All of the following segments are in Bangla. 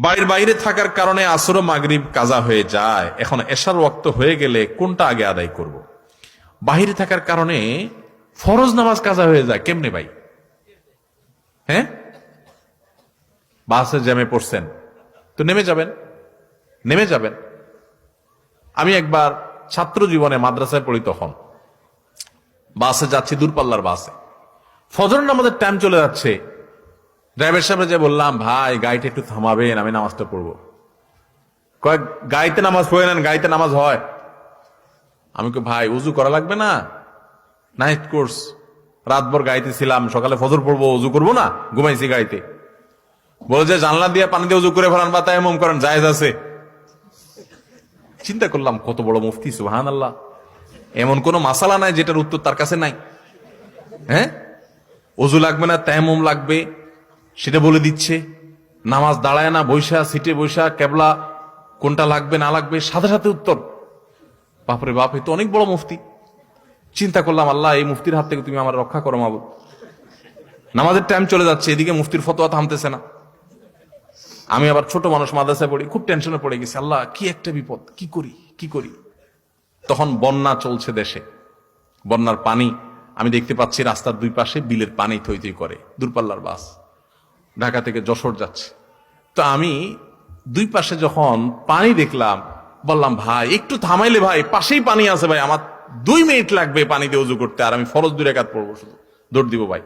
বাড়ির বাইরে থাকার কারণে আসর মাগরিব কাজা হয়ে যায়। এখন এশার ওয়াক্ত হয়ে গেলে কোনটা আগে আদায় করব। বাহিরে থাকার কারণে ফরজ নামাজ কাজা হয়ে যায়। কেমনে ভাই? হ্যাঁ? বাসে জ্যামে পড়ছেন। তো নেমে যাবেন? নেমে যাবেন। আমি একবার ছাত্র জীবনে মাদ্রাসায় পড়ি তখন। বাসে যাচ্ছি দূরপাল্লার বাসে। ফজর নামাজের টাইম চলে যাচ্ছে। ড্রাইভার সাহেব যে বললাম, ভাই, গাড়িটা একটু থামাবেন, আমি নামাজটা পড়ব। কয়েক গাড়িতে নামাজ পড়ে নেন, গাড়িতে নামাজ হয়। আমি কই, ভাই, উজু করা লাগবে না? নাইট কোর্স রাতভর গাড়িতে ছিলাম, সকালে ফজর পড়ব, উজু করব না? ঘুমাইছি গাড়িতে। বলে যে, জানলা দিয়ে পানি দিয়ে উজু করে ফেলান, বা তাই এমন করেন, জায়েজ আছে। চিন্তা করলাম, কত বড় মুফতি সুহান আল্লাহ এমন কোন মাসালা নাই, যেটার উত্তর তার কাছে নাই। হ্যাঁ? অজু লাগবে না তেমম লাগবে সেটা বলে দিচ্ছে, নামাজ দাঁড়ায় না, বৈশা, সিটে বৈশা, কেবলা, কোনটা লাগবে, না লাগবে, সাথে সাথে উত্তর। বাপরে বাপ, এ তো অনেক বড় মুফতি। চিন্তা করলাম, আল্লাহ, এই মুফতির হাত থেকে তুমি আমার রক্ষা করো, মাবুদ। নামাজের টাইম চলে যাচ্ছে, এদিকে মুফতির ফতোয়া থামতেছে না। আমি আবার ছোট মানুষ, মাদ্রাসায় পড়ি, খুব টেনশনে পড়ে গেছি, আল্লাহ, কি একটা বিপদ, কি করি কি করি? তখন বন্যা চলছে দেশে। বন্যার পানি, আমি দেখতে পাচ্ছি রাস্তার দুই পাশে বিলের পানি থই থই করে, দূরপাল্লার বাস। ঢাকা থেকে যশোর যাচ্ছে। তো আমি দুই পাশে যখন পানি দেখলাম, বললাম, ভাই, একটু থামাইলে ভাই, পাশেই পানি আছে ভাই, আমার দুই মিনিট লাগবে পানিতে উজু করতে, আর আমি ফরজ দুই রেখাত পড়ব শুধু। দৌড় দিব ভাই।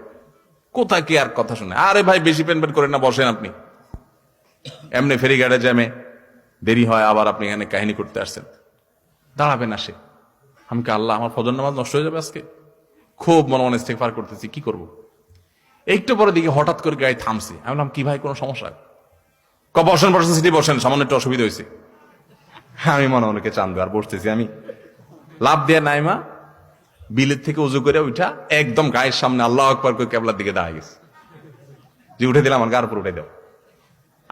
কোথায় কি আর কথা শুনে, আরে ভাই, বেশি পেন পেন করেন না, বসেন আপনি। এমনি ফেরিঘাটে জ্যামে দেরি হয়, আবার আপনি এখানে কাহিনী করতে আসছেন। দাঁড়াবেন আসে। আমি কি আল্লাহ, আমার ফজর নামাজ নষ্ট হয়ে যাবে আজকে? খুব মনে মনে ইস্তেগফার করতেছি, কি করব? একটু পরে দিকে হঠাৎ করে গাড়ি থামছে। আমি বললাম, কি ভাই, কোনো সমস্যা? ক বসেন বসেন, সিটি বসেন সামান্য একটু অসুবিধা হয়েছে। আমি মনে অনেকে চান্দু আর বসতেছি। আমি লাভ দিয়ে নাইমা বিলের থেকে উজু করে উঠা একদম গায়ের সামনে আল্লাহ আকবর করে কেবলার দিকে দাঁড়ায় গেছে। যে উঠে দিলাম, আমার গার উপর উঠে দাও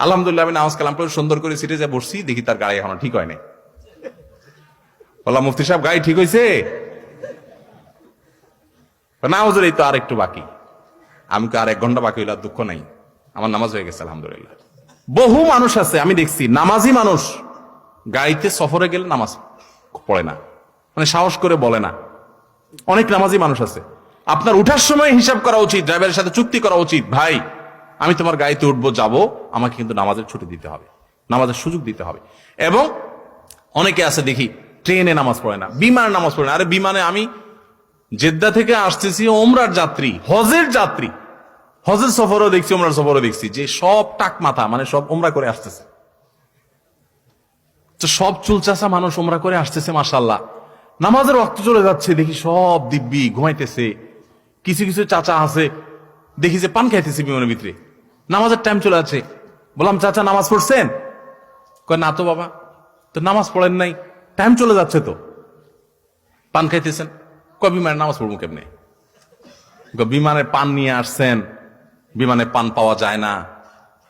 আলহামদুলিল্লাহ, আমি নামাজ কালাম করে সুন্দর করে সিটে যে বসছি, দেখি তার গাড়ি এখনও ঠিক হয় নাই। বললাম, মুফতি সাহেব, গাড়ি ঠিক হয়েছে? না হুজুর এই তো আর একটু বাকি। আমি আর এক ঘণ্টা বাকি হইলে দুঃখ নাই? আমার নামাজ হয়ে গেছে আলহামদুলিল্লাহ। বহু মানুষ আছে আমি দেখছি নামাজি মানুষ। গাড়িতে সফরে গেলে নামাজ পড়ে না মানে সাহস করে বলে না। অনেক নামাজি মানুষ আছে। আপনার উঠার সময় হিসাব করা উচিত ড্রাইভারের সাথে চুক্তি করা উচিত ভাই আমি তোমার গাড়িতে উঠবো যাব আমাকে কিন্তু নামাজের ছুটি দিতে হবে নামাজের সুযোগ দিতে হবে। এবং অনেকে আছে দেখি ট্রেনে নামাজ পড়ে না বিমানে নামাজ পড়ে না। আরে বিমানে আমি জেদ্দা থেকে আসতেছি ওমরার যাত্রী, হজের যাত্রী। হজের সফরও দেখছি, ওমরার সফরও দেখছি। যে সব টাক মাথা মানে সব ওমরা করে আসতেছে। তো সব চুলচাচা মানুষ ওমরা করে আসতেছে মাসাল্লাহ নামাজের রক্ত চলে যাচ্ছে, দেখি সব দিব্যি ঘুমাইতেছে। কিছু কিছু চাচা আছে, দেখি যে পান খাইতেছে বিমানের ভিতরে। নামাজের টাইম চলে আছে বললাম, চাচা, নামাজ পড়ছেন? কয়, না তো বাবা, তো নামাজ পড়েন নাই। টাইম চলে যাচ্ছে তো। পান খাইতেছেন। কয় নামাজ পড়ব কেমনে? বিমানে পান নিয়ে আসছেন, বিমানে পান পাওয়া যায় না।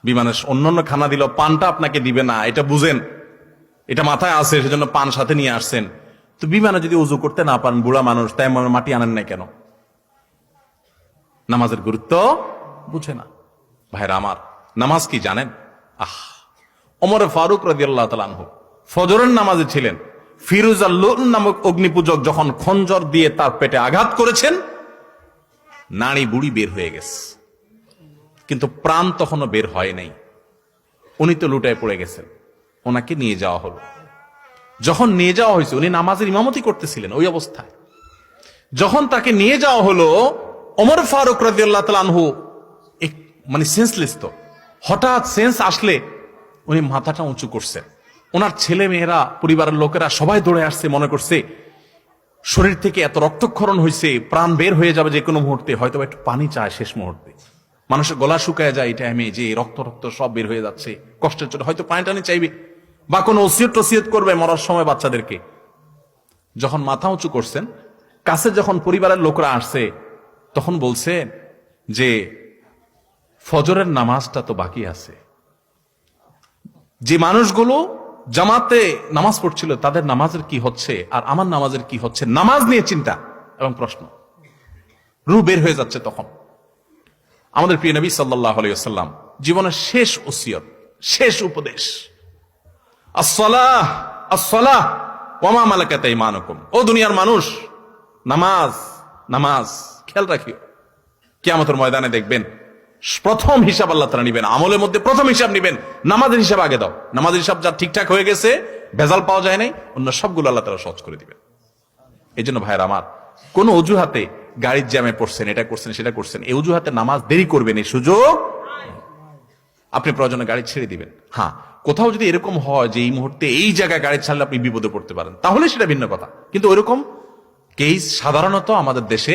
বিমানের অন্যান্য খানা দিল পানটা আপনাকে দিবে না, এটা বুঝেন। এটা মাথায় আছে, সেজন্য পান সাথে নিয়ে আসছেন। তো বিমানে যদি উজু করতে না পারেন, বুড়া মানুষ, তাই মাটি আনেন না কেন? নামাজের গুরুত্ব বুঝে না। ভাইরা আমার, নামাজ কি জানেন? আহ! ওমর ফারুক রাজি আল্লাহ তালানহ ফজরের নামাজে ছিলেন। ফিরুজ আল্লুন নামক অগ্নিপূজক যখন খঞ্জর দিয়ে তার পেটে আঘাত করেছেন নারী বুড়ি বের হয়ে গেছে। কিন্তু প্রাণ তখনও বের হয় নাই। উনি তো লুটায় পড়ে গেছেন। ওনাকে নিয়ে যাওয়া হলো। যখন নিয়ে যাওয়া হয়েছে, উনি নামাজের ইমামতি করতেছিলেন ওই অবস্থায়। যখন তাকে নিয়ে যাওয়া হলো অমর ফারুক রাজি আল্লাহ তালানহু মানে সেন্সলেস তো। হঠাৎ সেন্স আসলে উনি মাথাটা উঁচু করছেন। ওনার ছেলে মেয়েরা পরিবারের লোকেরা সবাই দৌড়ে আসছে, মনে করছে, শরীর থেকে এত রক্তক্ষরণ হয়েছে প্রাণ বের হয়ে যাবে যে কোনো মুহূর্তে হয়তো একটু পানি চায় শেষ মুহূর্তে। মানুষের গলা শুকায় যায় এই টাইমে যে রক্ত রক্ত সব বের হয়ে যাচ্ছে। কষ্টের জন্য হয়তো পানি টানি চাইবে বা কোনো ওসিয়ত, টসিয়ত করবে মরার সময় বাচ্চাদেরকে। যখন মাথা উঁচু করছেন, কাছে যখন পরিবারের লোকরা আসছে, তখন বলছে যে, ফজরের নামাজটা তো বাকি আছে। যে মানুষগুলো জামাতে নামাজ পড়ছিল, তাদের নামাজের কি হচ্ছে আর আমার নামাজের কি হচ্ছে? নামাজ নিয়ে চিন্তা এবং প্রশ্ন। রু বের হয়ে যাচ্ছে তখন। আমাদের প্রিয় নবী সাল্লাহ আলাইসাল্লাম জীবনের শেষ ওসিয়ত, শেষ উপদেশ। ও দুনিয়ার মানুষ, নামাজ নামাজ, খেয়াল রাখিও। কিয়ামতের ময়দানে দেখবেন প্রথম হিসাব আল্লাহ তারা নিবেন। আমলের মধ্যে প্রথম হিসাব নিবেন। নামাজের হিসাব আগে দাও। নামাজের হিসাব যা ঠিকঠাক হয়ে গেছে, ভেজাল পাওয়া যায় নাই, অন্য সবগুলো আল্লাহ তারা সহজ করে দিবেন। এই জন্য ভাইয়ের আমার, কোন অজুহাতে গাড়ির জ্যামে পড়ছেন, এটা করছেন, সেটা করছেন, এই অজুহাতে নামাজ দেরি করবেন, এই সুযোগ আপনি প্রয়োজনে গাড়ি ছেড়ে দিবেন। হ্যাঁ কোথাও যদি এরকম হয় যে এই মুহূর্তে এই জায়গায় গাড়ি ছাড়লে আপনি বিপদে পড়তে পারেন, তাহলে সেটা ভিন্ন কথা। কিন্তু ওইরকম কেস সাধারণত আমাদের দেশে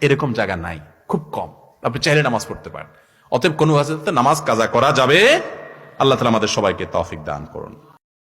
এরকম জায়গা নাই, খুব কম। আপনি চাইলে নামাজ পড়তে পারেন। অতএব কোনো নামাজ কাজা করা যাবে? আল্লাহ তালা আমাদের সবাইকে তৌফিক দান করুন।